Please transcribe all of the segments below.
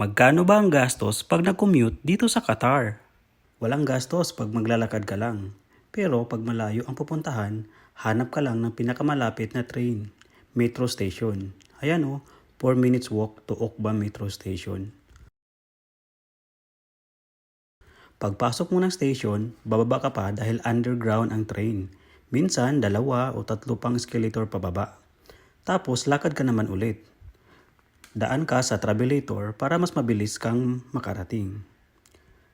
Magkano ba ang gastos pag nag-commute dito sa Qatar? Walang gastos pag maglalakad ka lang. Pero pag malayo ang pupuntahan, hanap ka lang ng pinakamalapit na train, metro station. Ayan o, 4 minutes walk to Okba Metro Station. Pagpasok mo ng station, bababa ka pa dahil underground ang train. Minsan, dalawa o tatlo pang escalator pababa. Tapos, lakad ka naman ulit. Daan ka sa travelator para mas mabilis kang makarating.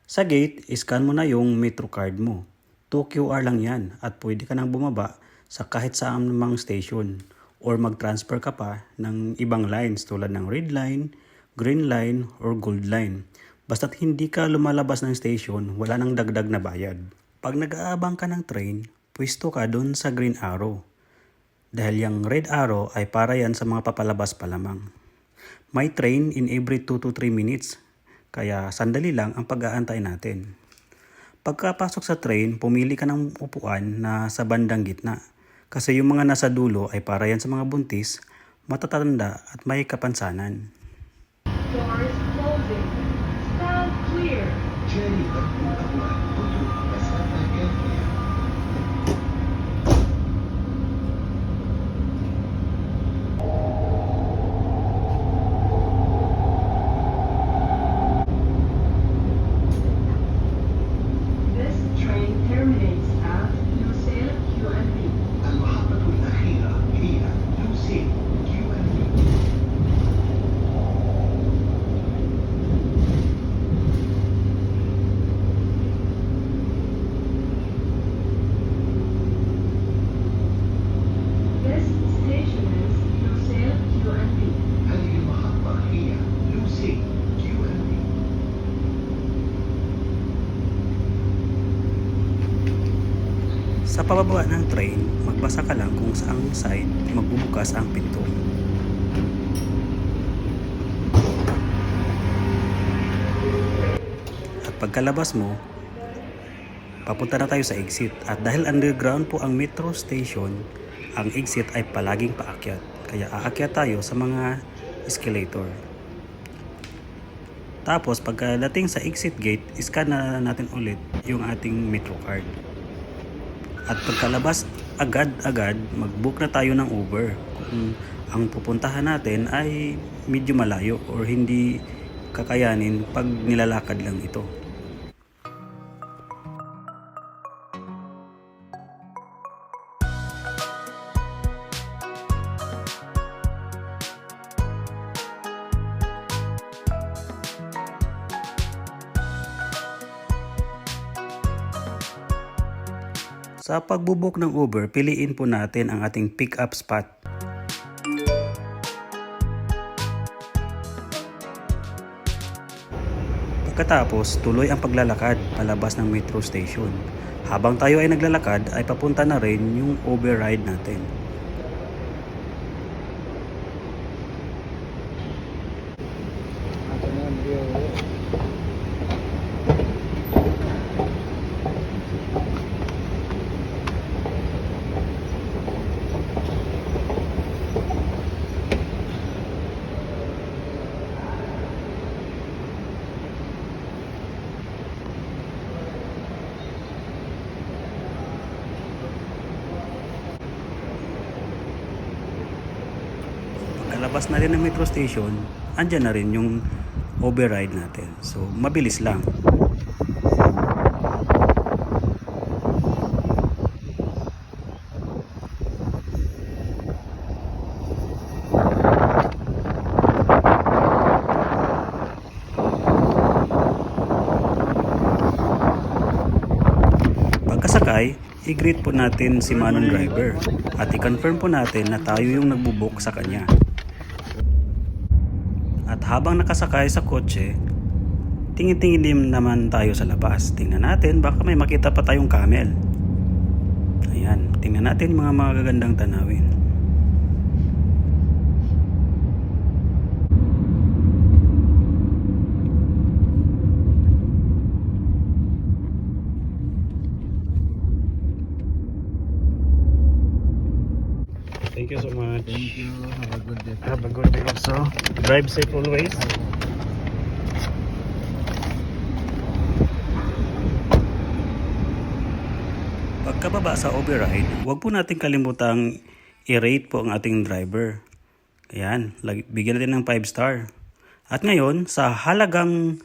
Sa gate, iscan mo na yung metro card mo. 2 QR lang yan at pwede ka nang bumaba sa kahit saan mang station or mag-transfer ka pa ng ibang lines tulad ng red line, green line, or gold line. Basta't hindi ka lumalabas ng station, wala nang dagdag na bayad. Pag nag-aabang ka ng train, pwesto ka dun sa green arrow. Dahil yung red arrow ay para yan sa mga papalabas pa lamang. May train in every 2 to 3 minutes, kaya sandali lang ang pag-aantay natin. Pagkapasok sa train, pumili ka ng upuan na sa bandang gitna. Kasi yung mga nasa dulo ay para yan sa mga buntis, matatanda at may kapansanan. Sa pababa ng train, magbasa ka lang kung saang side magbubukas ang pinto. At pagkalabas mo, papunta na tayo sa exit. At dahil underground po ang metro station, ang exit ay palaging paakyat. Kaya aakyat tayo sa mga escalator. Tapos pagkadating sa exit gate, scan na natin ulit yung ating metro card. At pagkalabas agad-agad, mag-book na tayo ng Uber. Kung ang pupuntahan natin ay medyo malayo or hindi kakayanin pag nilalakad lang ito. Sa pagbubuk ng Uber, piliin po natin ang ating pick-up spot. Pagkatapos, tuloy ang paglalakad palabas ng metro station. Habang tayo ay naglalakad, ay papunta na rin yung override natin. Pagkalabas na rin ng metro station, andyan na rin yung override natin. So, mabilis lang. Pagkasakay, i-greet po natin si Manon Driver at i-confirm po natin na tayo yung nagbubuk sa kanya. At habang nakasakay sa kotse, tingin-tingin din naman tayo sa labas. Tingnan natin, baka may makita pa tayong camel. Ayan, tingnan natin mga magagandang tanawin. Thank you so much. Thank you. Have a good day. Have a good day also. Drive safe always. Pagkababa sa override, huwag po natin kalimutang i-rate po ang ating driver. Ayan, bigyan natin ng 5 star. At ngayon, sa halagang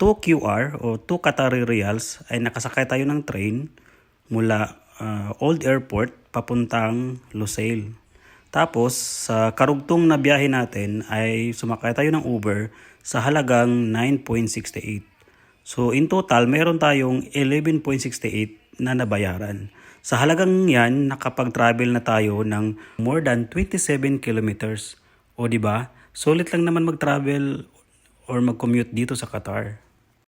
2 QR o 2 Qatari Reals ay nakasakay tayo ng train mula uh, Old Airport papuntang Lusail. Tapos, sa karugtong na biyahe natin ay sumakay tayo ng Uber sa halagang 9.68. So, in total, meron tayong 11.68 na nabayaran. Sa halagang yan, nakapag-travel na tayo ng more than 27 kilometers. O di ba? Sulit lang naman mag-travel or mag-commute dito sa Qatar.